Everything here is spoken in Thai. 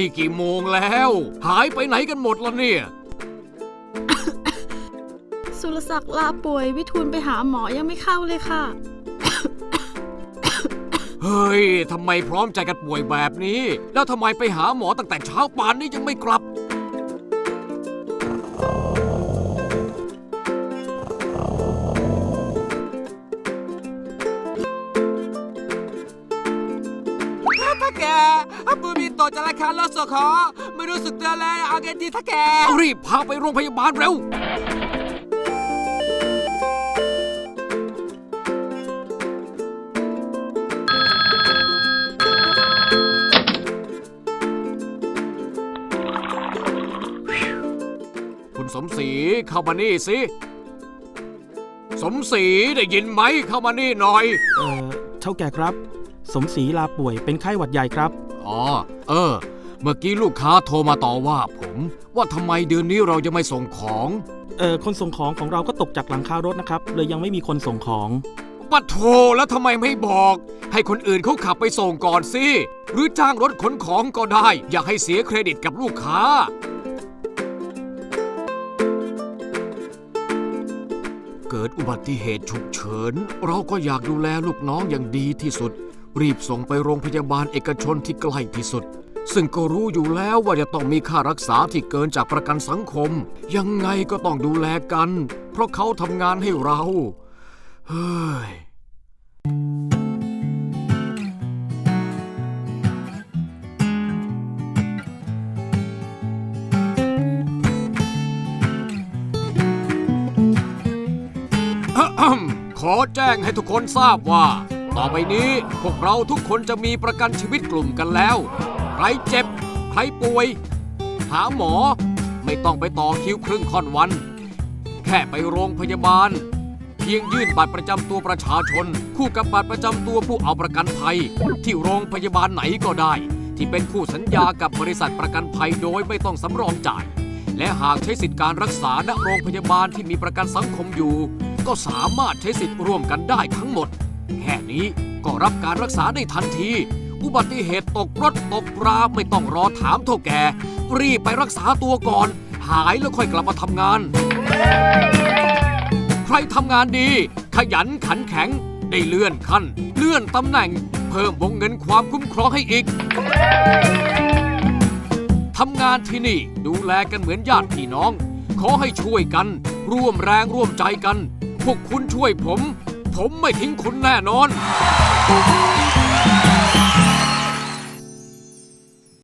นี่กี่โมงแล้ว หายไปไหนกันหมดละเนี่ย สุรศักดิ์ลาป่วยวิทูลไปหาหมอยังไม่เข้าเลยค่ะ เฮ้ยทำไมพร้อมใจกันป่วยแบบนี้ แล้วทำไมไปหาหมอตั้งแต่เช้าป่านนี้ยังไม่กลับ แกบูมีโตจะราคาลดสขอไม่รู้สึกตัวเลยเอาไงดีถ้าแกเอารีบพาไปโรงพยาบาลเร็วคุณสมศรีเข้ามานี่สิ สมศรีได้ยินไหมเข้ามานี่หน่อย เอ่อเท่าแก่ครับ สมศรีลาป่วยเป็นไข้หวัดใหญ่ครับ อ๋อ เออ เมื่อกี้ลูกค้าโทรมาต่อว่าผม ว่าทำไมเดือนนี้เราจะไม่ส่งของ เอ่อคนส่งของของเราก็ตกจากหลังคารถนะครับ เลยยังไม่มีคนส่งของ ปัดโทแล้วทำไมไม่บอก ให้คนอื่นเขาขับไปส่งก่อนสิ หรือจ้างรถขนของก็ได้ อย่าให้เสียเครดิตกับลูกค้า เกิดอุบัติเหตุฉุกเฉิน เราก็อยากดูแลลูกน้องอย่างดีที่สุด รีบส่งไปโรงพยาบาลเอกชนที่ใกล้ที่สุด ซึ่งก็รู้อยู่แล้วว่าจะต้องมีค่ารักษาที่เกินจากประกันสังคม ยังไงก็ต้องดูแลกัน เพราะเขาทำงานให้เรา เฮ้ยขอแจ้งให้ทุกคนทราบว่า ต่อไปนี้พวกเราทุกคนจะมีประกันชีวิตกลุ่มกันแล้ว ใครเจ็บ ใครป่วย หาหมอไม่ต้องไปต่อคิวครึ่งค่อนวัน แค่ไปโรงพยาบาล เพียงยื่นบัตรประจำตัวประชาชน คู่กับบัตรประจำตัวผู้เอาประกันภัย ที่โรงพยาบาลไหนก็ได้ ที่เป็นคู่สัญญากับบริษัทประกันภัยโดยไม่ต้องสำรองจ่าย และหากใช้สิทธิการรักษาณโรงพยาบาลที่มีประกันสังคมอยู่ ก็สามารถใช้สิทธิ์ร่วมกันได้ทั้งหมด แค่นี้ก็รับการรักษาได้ทันที อุบัติเหตุตกรถตกราไม่ต้องรอถามเท่าแก่ รีบไปรักษาตัวก่อน หายแล้วค่อยกลับมาทำงาน ใครทำงานดี ขยันขันแข็ง ได้เลื่อนขั้น เลื่อนตำแหน่ง เพิ่มวงเงินความคุ้มครองให้อีกทำงานที่นี่ดูแลกันเหมือนญาติพี่น้อง ขอให้ช่วยกัน ร่วมแรงร่วมใจกัน พวกคุณช่วยผม ผมไม่ทิ้งคุณแน่นอน